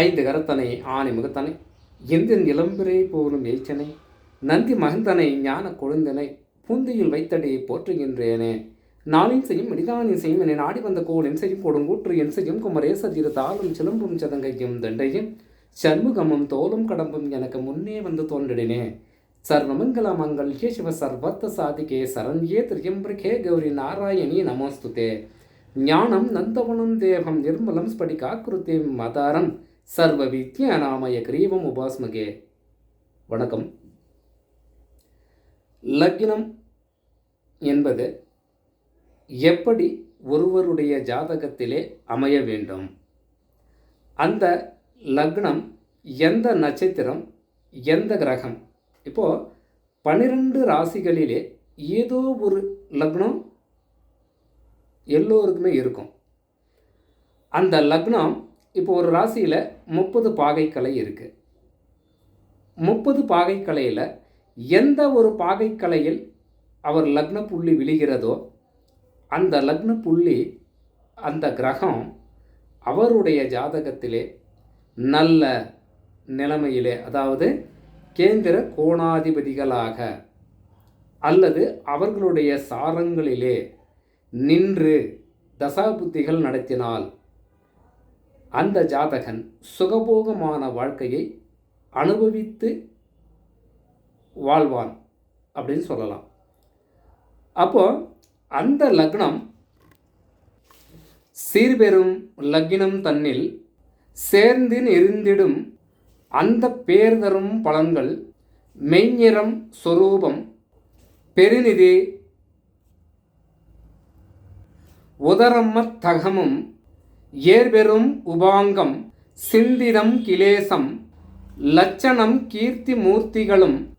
ஐந்து கரத்தனை ஆணை முகத்தனை எந்தின் நிலம்பிரை போலும் ஏச்சனை நந்தி மகந்தனை ஞான கொழுந்தனை புந்தியில் வைத்தடி போற்றுகின்றேனே. நாளின் செய்யும் மனிதானின் செய்யும் என்னை நாடி வந்த கோல் என் செய்யும் கொடுங்கூற்று என் செய்யும் குமரேச திரு தாளும் சிலம்பும் சதங்கையும் தண்டையும் சண்முகமும் தோலும் கடம்பும் எனக்கு முன்னே வந்து தோன்றினே. சர்வமங்கல மங்கள்யே சிவ சர்வத்த சாதிகே சரண்யே திரியம்பிரகே கௌரி நாராயணி நமோஸ்துதே. ஞானம் நந்தவனம் தேவம் நிர்மலம் ஸ்படிகாக்கிருத்தே மதாரம் சர்வ வித்யா நாமய கிரீவம் உபாஸ்மகே. வணக்கம். லக்னம் என்பது எப்படி ஒருவருடைய ஜாதகத்திலே அமைய வேண்டும்? அந்த லக்னம் எந்த நட்சத்திரம் எந்த கிரகம்? இப்போது பன்னிரெண்டு ராசிகளிலே ஏதோ ஒரு லக்னம் எல்லோருக்குமே இருக்கும். அந்த லக்னம் இப்போ ஒரு ராசியில் முப்பது பாகைக்கலை இருக்குது முப்பது பாகைக்கலையில் எந்த ஒரு பாகைக்கலையில் அவர் லக்ன புள்ளி விழுகிறதோ அந்த லக்ன புள்ளி அந்த கிரகம் அவருடைய ஜாதகத்திலே நல்ல நிலைமையிலே அதாவது கேந்திர கோணாதிபதிகளாக அல்லது அவர்களுடைய சாரங்களிலே நின்று தசாபுத்திகள் நடத்தினால் அந்த ஜாதகன் சுகபோகமான வாழ்க்கையை அனுபவித்து வாழ்வான் அப்படின்னு சொல்லலாம். அப்போ அந்த லக்னம் சீர்பெறும் லக்னம் தன்னில் சேர்ந்து இருந்திடும் அந்த பேர்தரும் பலன்கள் மெய்ஞிறம் சொரூபம் பெருநிதி உதரம்ம தகமும் ஏர்பெரும் உபாங்கம் சிந்திதம் கிலேசம் லட்சணம் கீர்த்தி மூர்த்திகளும்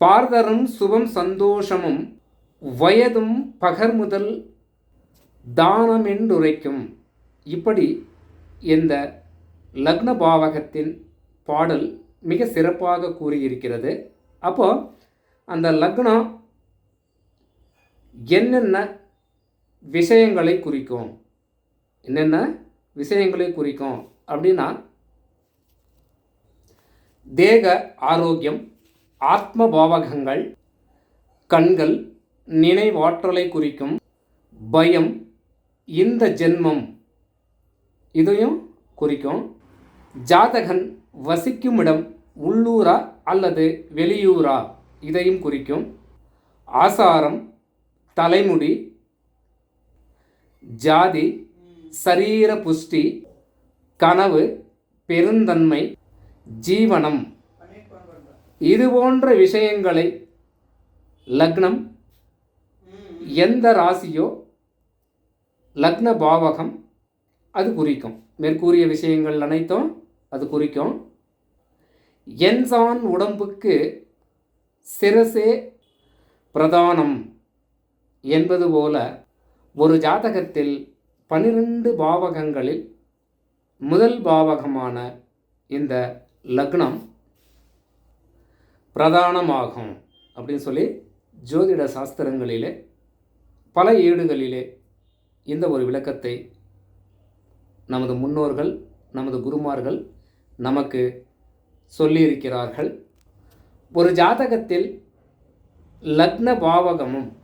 பார்தரும் சுபம் சந்தோஷமும் வயதும் பகர்முதல் தானமென்றுரைக்கும். இப்படி இந்த லக்ன பாவகத்தின் பாடல் மிக சிறப்பாக கூறியிருக்கிறது. அப்போ அந்த லக்னம் என்னென்ன விஷயங்களை குறிக்கும்? என்னென்ன? விஷயங்களை குறிக்கும். அப்படின்னா தேக ஆரோக்கியம் ஆத்ம பாவகங்கள் கண்கள் நினைவாற்றலை குறிக்கும் பயம் இந்த ஜென்மம் இதையும் குறிக்கும். ஜாதகன் வசிக்கும் இடம் உள்ளூரா அல்லது வெளியூரா இதையும் குறிக்கும். ஆசாரம் தலைமுடி ஜாதி சரீர புஷ்டி கனவு பெருந்தன்மை ஜீவனம். இது போன்ற விஷயங்களை லக்னம் எந்த ராசியோ லக்ன பாவகம் அது குறிக்கும். மேற்கூறிய விஷயங்கள் அனைத்தும் அது குறிக்கும். என்சான் உடம்புக்கு சிரசே பிரதானம் என்பது போல ஒரு ஜாதகத்தில் பனிரெண்டு பாவகங்களில் முதல் பாவகமான இந்த லக்னம் பிரதானமாகும் அப்படின்னு சொல்லி ஜோதிட சாஸ்திரங்களிலே பல ஏடுகளிலே இந்த ஒரு விளக்கத்தை நமது முன்னோர்கள் நமது குருமார்கள் நமக்கு சொல்லியிருக்கிறார்கள். ஒரு ஜாதகத்தில் லக்ன பாவகமும்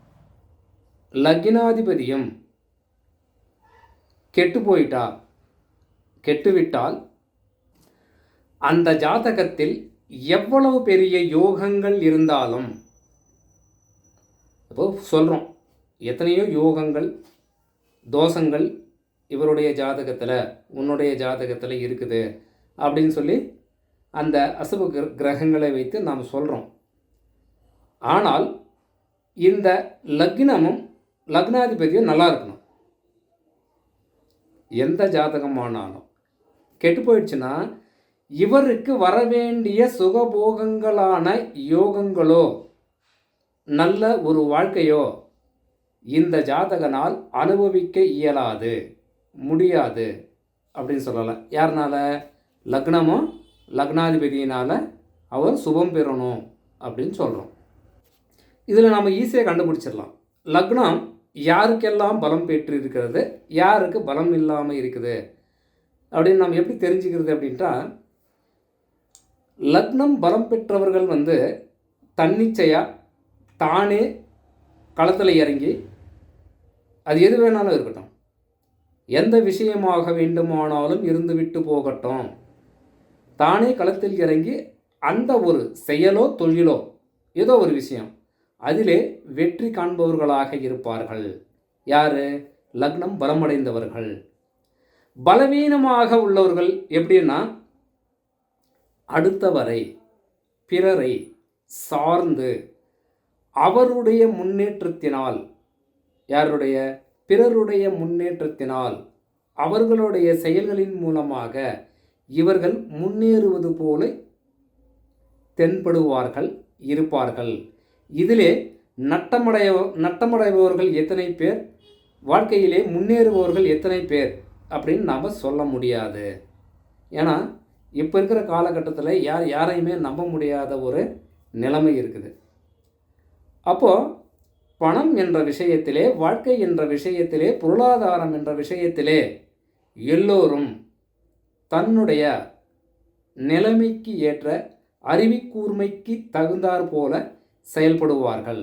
லக்னாதிபதியும் கெட்டு போயிட்டா கெட்டுவிட்டால் அந்த ஜாதகத்தில் எவ்வளவு பெரிய யோகங்கள் இருந்தாலும் இப்போ சொல்கிறோம் எத்தனையோ யோகங்கள் தோஷங்கள் இவருடைய ஜாதகத்தில் உன்னுடைய ஜாதகத்தில் இருக்குது அப்படின்னு சொல்லி அந்த அசுப கிர- கிரகங்களை வைத்து நாம் சொல்கிறோம் ஆனால் இந்த லக்னமும் லக்னாதிபதியும் நல்லா இருக்கணும். எந்த ஜாதகமானாலும். கெட்டு போயிடுச்சுன்னா இவருக்கு வரவேண்டிய சுகபோகங்களான யோகங்களோ நல்ல ஒரு வாழ்க்கையோ இந்த ஜாதகனால் அனுபவிக்க இயலாது முடியாது அப்படின்னு சொல்லலாம் யாருனால? லக்னமும் லக்னாதிபதியினால் அவர் சுபம் பெறணும் அப்படின்னு சொல்கிறோம் இதில் நாம் ஈஸியாக கண்டுபிடிச்சிடலாம். லக்னம் யாருக்கெல்லாம் பலம் பெற்று இருக்கிறது? யாருக்கு பலம் இல்லாமல் இருக்குது? அப்படின்னு நாம் எப்படி தெரிஞ்சுக்கிறது அப்படின்ட்டா லக்னம் பலம் பெற்றவர்கள் வந்து தன்னிச்சையாக தானே களத்தில் இறங்கி அது எது வேணாலும் இருக்கட்டும். எந்த விஷயமாக வேண்டுமானாலும் இருந்துவிட்டு போகட்டும். தானே களத்தில் இறங்கி அந்த ஒரு செயலோ தொழிலோ ஏதோ ஒரு விஷயம். அதிலே வெற்றி காண்பவர்களாக இருப்பார்கள். யாரு? லக்னம் பலமடைந்தவர்கள். பலவீனமாக உள்ளவர்கள் எப்படின்னா? அடுத்தவரை பிறரை சார்ந்து அவருடைய முன்னேற்றத்தினால் யாருடைய? பிறருடைய முன்னேற்றத்தினால் அவர்களுடைய செயல்களின் மூலமாக இவர்கள் முன்னேறுவது போல தென்படுவார்கள் இருப்பார்கள். இதிலே நட்டமடைய நட்டமடைபவர்கள் எத்தனை பேர்? வாழ்க்கையிலே முன்னேறுபவர்கள் எத்தனை பேர்? அப்படின்னு நாம் சொல்ல முடியாது. ஏன்னா இப்போ இருக்கிற காலகட்டத்தில் யார் யாரையுமே நம்ப முடியாத ஒரு நிலைமை இருக்குது. அப்போது பணம் என்ற விஷயத்திலே வாழ்க்கை என்ற விஷயத்திலே பொருளாதாரம் என்ற விஷயத்திலே எல்லோரும் தன்னுடைய நிலைமைக்கு ஏற்ற அறிவிக்கூர்மைக்கு தகுந்தாற் போல செயல்படுவார்கள்.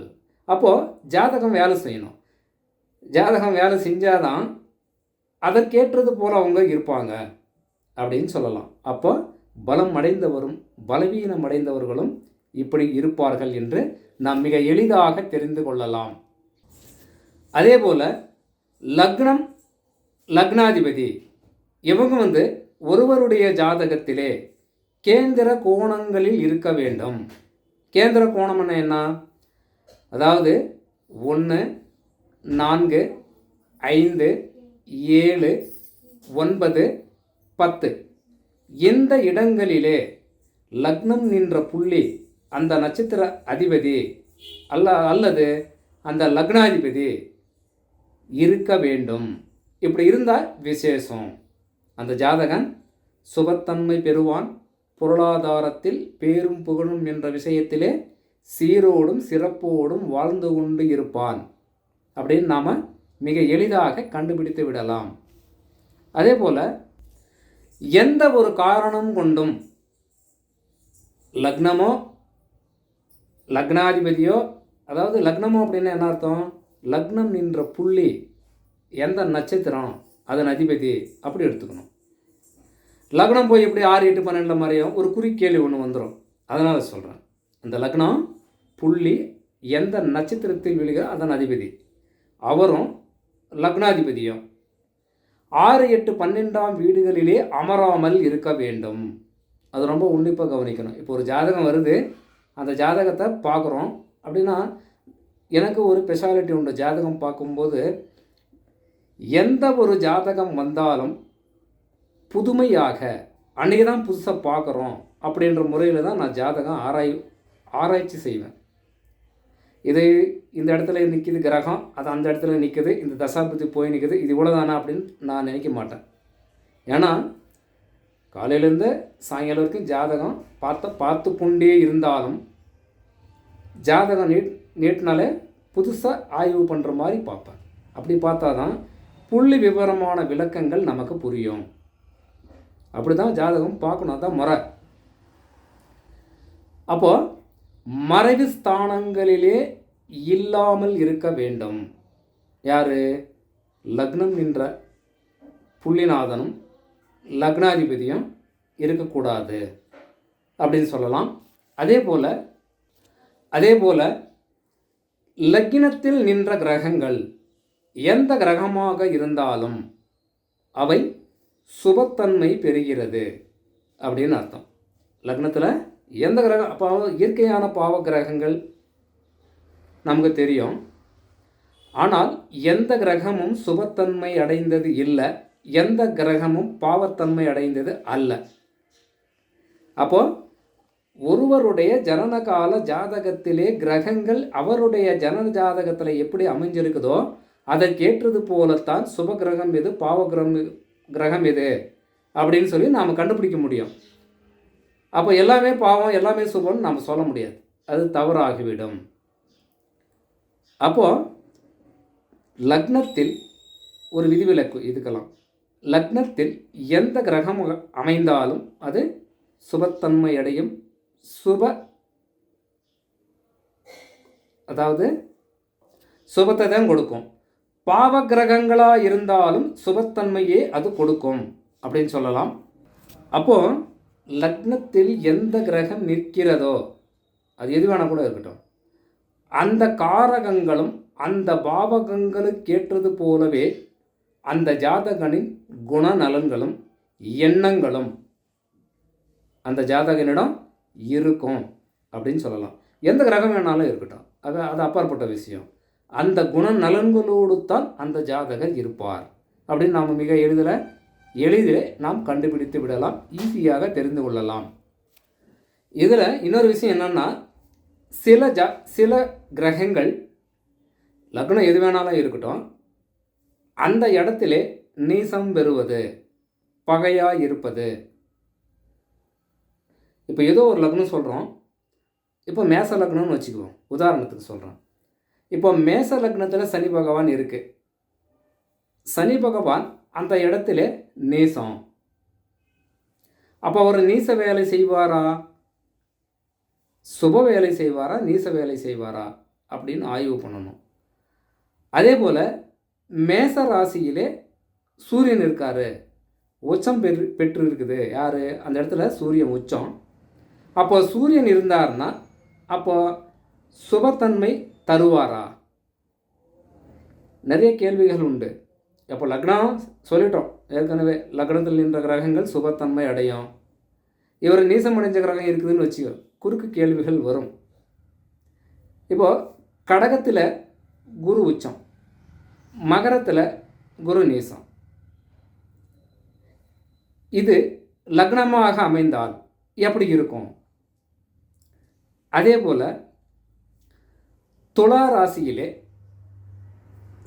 அப்போது ஜாதகம் வேலை செய்யணும். ஜாதகம் வேலை செஞ்சாதான் அதற்கேற்றது போல் அவங்க இருப்பாங்க அப்படின்னு சொல்லலாம். அப்போ பலம் அடைந்தவரும் பலவீனம் அடைந்தவர்களும் இப்படி இருப்பார்கள் என்று நாம் மிக எளிதாக தெரிந்து கொள்ளலாம். அதே போல் லக்னம் லக்னாதிபதி இவங்க வந்து ஒருவருடைய ஜாதகத்திலே கேந்திர கோணங்களில் இருக்க வேண்டும். கேந்திர கோணம்னா என்ன? அதாவது ஒன்று நான்கு ஐந்து ஏழு ஒன்பது பத்து. எந்த இடங்களிலே லக்னம் நின்ற புள்ளி அந்த நட்சத்திர அதிபதி அல்ல அல்லது அந்த லக்னாதிபதி இருக்க வேண்டும்? இப்படி இருந்தால் விசேஷம். அந்த ஜாதகன் சுபத்தன்மை பெறுவான் பொருளாதாரத்தில் பேரும் புகழும் என்ற விஷயத்திலே சீரோடும் சிறப்போடும் வாழ்ந்து கொண்டு இருப்பான். அப்படின்னு நாம் மிக எளிதாக கண்டுபிடித்து விடலாம். அதே போல் எந்த ஒரு காரணம் கொண்டும் லக்னமோ லக்னாதிபதியோ அதாவது லக்னமோ அப்படின்னா என்ன அர்த்தம்? லக்னம் நின்ற புள்ளி எந்த நட்சத்திரம்? அதன் அதிபதி. அப்படி எடுத்துக்கணும். லக்னம் போய் எப்படி ஆறு எட்டு பன்னெண்டில் மாதிரியும் ஒரு குறிக்கேள்வி ஒன்று வந்துடும் அதனால் சொல்கிறேன் அந்த லக்னம் புள்ளி எந்த நட்சத்திரத்தில் விழுகிற அதன் அதிபதி? அவரும் லக்னாதிபதியும். ஆறு எட்டு பன்னெண்டாம் வீடுகளிலே அமராமல் இருக்க வேண்டும். அது ரொம்ப உன்னிப்பாக கவனிக்கணும். இப்போ ஒரு ஜாதகம் வருது. அந்த ஜாதகத்தை பார்க்குறோம். அப்படின்னா எனக்கு ஒரு ஸ்பெஷாலிட்டி உண்டு. ஜாதகம் பார்க்கும்போது எந்த ஒரு ஜாதகம் வந்தாலும் புதுமையாக அன்றைக்கி தான் புதுசாக பார்க்குறோம் அப்படின்ற முறையில் தான் நான் ஜாதகம் ஆராய் ஆராய்ச்சி செய்வேன். இது இந்த இடத்துல நிற்கிது கிரகம் அது அந்த இடத்துல நிற்குது இந்த தசாபதி போய் நிற்குது இது இவ்வளோதானா அப்படின்னு நான் நினைக்க மாட்டேன். ஏன்னா காலையிலேருந்து சாயங்காலம் வரைக்கும் ஜாதகம் பார்த்த பார்த்து கொண்டே இருந்தாலும் ஜாதகம் நீட் நீட்டினாலே புதுசாக ஆய்வு பண்ணுற மாதிரி பார்ப்பேன். அப்படி பார்த்தா தான் புள்ளி விவரமான விளக்கங்கள் நமக்கு புரியும். அப்படி தான் ஜாதகம் பார்க்கணும் அதான் முறை. அப்போது மறைவு ஸ்தானங்களிலே இல்லாமல் இருக்க வேண்டும். யார்? லக்னம் என்ற புள்ளிநாதனும் லக்னாதிபதியும் இருக்கக்கூடாது அப்படின்னு சொல்லலாம். அதே போல் அதே போல் லக்னத்தில் நின்ற கிரகங்கள் எந்த கிரகமாக இருந்தாலும் அவை சுபத்தன்மை பெறுகிறது அப்படின்னு அர்த்தம். லக்னத்தில் எந்த கிரகம் அப்போ இயற்கையான பாவ கிரகங்கள் நமக்கு தெரியும். ஆனால் எந்த கிரகமும் சுபத்தன்மை அடைந்தது இல்லை எந்த கிரகமும் பாவத்தன்மை அடைந்தது அல்ல. அப்போ ஒருவருடைய ஜனனகால ஜாதகத்திலே கிரகங்கள் அவருடைய ஜனன ஜாதகத்தில் எப்படி அமைஞ்சிருக்குதோ அதற்கேற்றது போலத்தான் சுப கிரகம் எது பாவகிரகம் கிரகம் எது? அப்படின்னு சொல்லி நாம் கண்டுபிடிக்க முடியும். அப்போ எல்லாமே பாவம் எல்லாமே சுபம்னு நாம் சொல்ல முடியாது. அது தவறாகிவிடும். அப்போது லக்னத்தில் ஒரு விதிவிலக்கு இதுக்கெல்லாம் லக்னத்தில் எந்த கிரகம் அமைந்தாலும் அது சுபத்தன்மை அடையும். சுப அதாவது சுபத்தை தான் கொடுக்கும். பாவ கிரகங்களாக இருந்தாலும் சுபத்தன்மையே அது கொடுக்கும். அப்படின்னு சொல்லலாம். அப்போது லக்னத்தில் எந்த கிரகம் நிற்கிறதோ அது எது வேணால் கூட இருக்கட்டும் அந்த காரகங்களும் அந்த பாவகங்களுக்கு ஏற்றது போலவே அந்த ஜாதகனின் குணநலன்களும் எண்ணங்களும் அந்த ஜாதகனிடம் இருக்கும் அப்படின்னு சொல்லலாம். எந்த கிரகம் வேணாலும் இருக்கட்டும். அது அது அப்பாற்பட்ட விஷயம். அந்த குண நலன்களோடு தான் அந்த ஜாதகர் இருப்பார். அப்படின்னு நாம் மிக எளிதில் எளிதில் நாம் கண்டுபிடித்து விடலாம் ஈஸியாக தெரிந்து கொள்ளலாம். இதில் இன்னொரு விஷயம் என்னென்னா சில ஜா சில கிரகங்கள் லக்னம் எது வேணாலும் இருக்கட்டும் அந்த இடத்திலே நீசம் பெறுவது பகையாக இருப்பது. இப்போ ஏதோ ஒரு லக்னம் சொல்கிறோம் இப்போ மேச லக்னம்னு வச்சுக்குவோம். உதாரணத்துக்கு சொல்கிறோம் இப்போ மேச லக்னத்தில் சனி பகவான் இருக்குது சனி பகவான் அந்த இடத்துல நேசம். அப்போ அவர் நீச வேலை செய்வாரா? சுப வேலை செய்வாரா? நீச வேலை செய்வாரா? அப்படின்னு ஆய்வு பண்ணணும். அதே போல் மேச ராசியிலே சூரியன் இருக்கார். உச்சம் பெற்று பெற்று இருக்குது யார்? அந்த இடத்துல சூரியன் உச்சம். அப்போ சூரியன் இருந்தார்னா அப்போ சுபத்தன்மை தருவாரா? நிறைய கேள்விகள் உண்டு. அப்போ லக்னம் சொல்லிட்டோம். ஏற்கனவே லக்னத்தில் நின்ற கிரகங்கள் சுபத்தன்மை அடையும். இவர் நீசம் அடைஞ்ச கிரகம் இருக்குதுன்னு வச்சுக்கோ குறுக்கு கேள்விகள் வரும். இப்போது கடகத்தில் குரு உச்சம் மகரத்தில் குரு நீசம். இது லக்னமாக அமைந்தால் எப்படி இருக்கும்? அதே போல் துலா ராசியிலே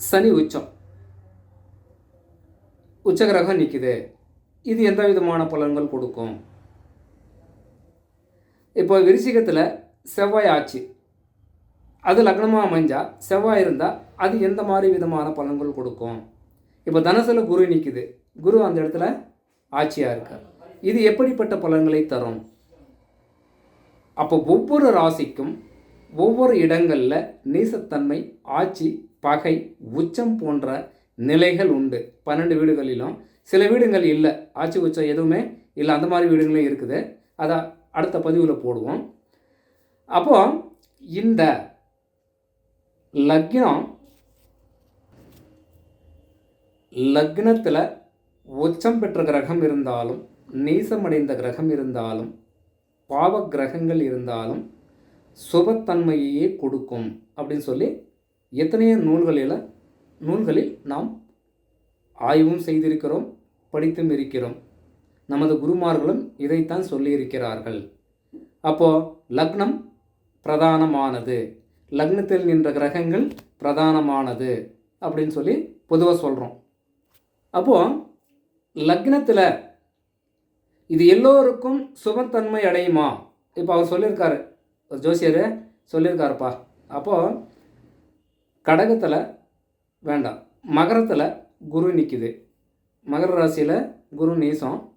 சனி உச்சம். உச்சகிரகம் நிற்குது இது எந்த விதமான பலன்கள் கொடுக்கும்? இப்போ விருச்சிகத்தில் செவ்வாய் ஆட்சி. அது லக்னமாக அமைஞ்சால் செவ்வாய் இருந்தால் அது எந்த மாதிரி விதமான பலன்கள் கொடுக்கும்? இப்போ தனசில் குரு நிற்குது குரு அந்த இடத்துல ஆட்சியாக இருக்கார். இது எப்படிப்பட்ட பலன்களை தரும்? அப்போ ஒவ்வொரு ராசிக்கும் ஒவ்வொரு இடங்களில் நீசத்தன்மை ஆட்சி பகை உச்சம் போன்ற நிலைகள் உண்டு. பன்னெண்டு வீடுகளிலும். சில வீடுகள் இல்லை. ஆட்சி உச்சம் எதுவுமே இல்லை. அந்த மாதிரி வீடுகளும் இருக்குது. அதை அடுத்த பதிவில் போடுவோம். அப்போது இந்த லக்னம் லக்னத்தில் உச்சம் பெற்ற கிரகம் இருந்தாலும் நீசமடைந்த கிரகம் இருந்தாலும் பாவ கிரகங்கள் இருந்தாலும் சுபத்தன்மையையே கொடுக்கும் அப்படின்னு சொல்லி எத்தனையோ நூல்களில் நூல்களில் நாம் ஆய்வும் செய்திருக்கிறோம் படித்தும் இருக்கிறோம். நமது குருமார்களும் இதைத்தான் சொல்லியிருக்கிறார்கள். அப்போது லக்னம் பிரதானமானது. லக்னத்தில் நின்ற கிரகங்கள் பிரதானமானது அப்படின்னு சொல்லி பொதுவாக சொல்கிறோம் அப்போது லக்னத்தில் இது எல்லோருக்கும் சுபத்தன்மை அடையுமா? இப்போ அவர் சொல்லியிருக்காரு ஜோசியர் சொல்லியிருக்காருப்பா அப்போது கடகத்தில் வேண்டாம். மகரத்தில் குரு நிற்கிது மகர ராசியில் குரு நீசம்.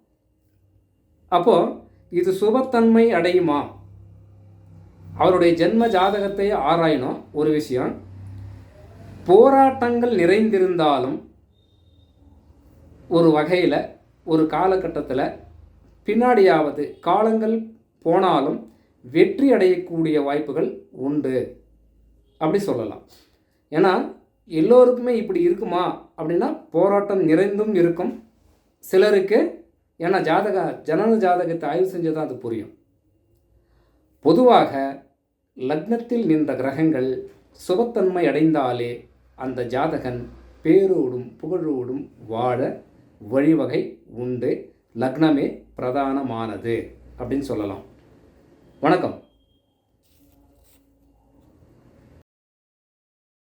அப்போது இது சுபத்தன்மை அடையுமா? அவருடைய ஜென்ம ஜாதகத்தை ஆராயணும் ஒரு விஷயம். போராட்டங்கள் நிறைந்திருந்தாலும் ஒரு வகையில் ஒரு காலகட்டத்தில் பின்னாடியாவது காலங்கள் போனாலும் வெற்றி அடையக்கூடிய வாய்ப்புகள் உண்டு. அப்படி சொல்லலாம். ஏன்னா எல்லோருக்குமே இப்படி இருக்குமா? அப்படின்னா போராட்டம் நிறைந்தும் இருக்கும். சிலருக்கு ஏன்னா ஜாதக ஜனன ஜாதகத்தை ஆய்வு செஞ்சு தான் அது புரியும். பொதுவாக லக்னத்தில் நின்ற கிரகங்கள் சுபத்தன்மை அடைந்தாலே அந்த ஜாதகன் பேரோடும் புகழோடும் வாழ வழிவகை உண்டு. லக்னமே பிரதானமானது அப்படின்னு சொல்லலாம். வணக்கம்.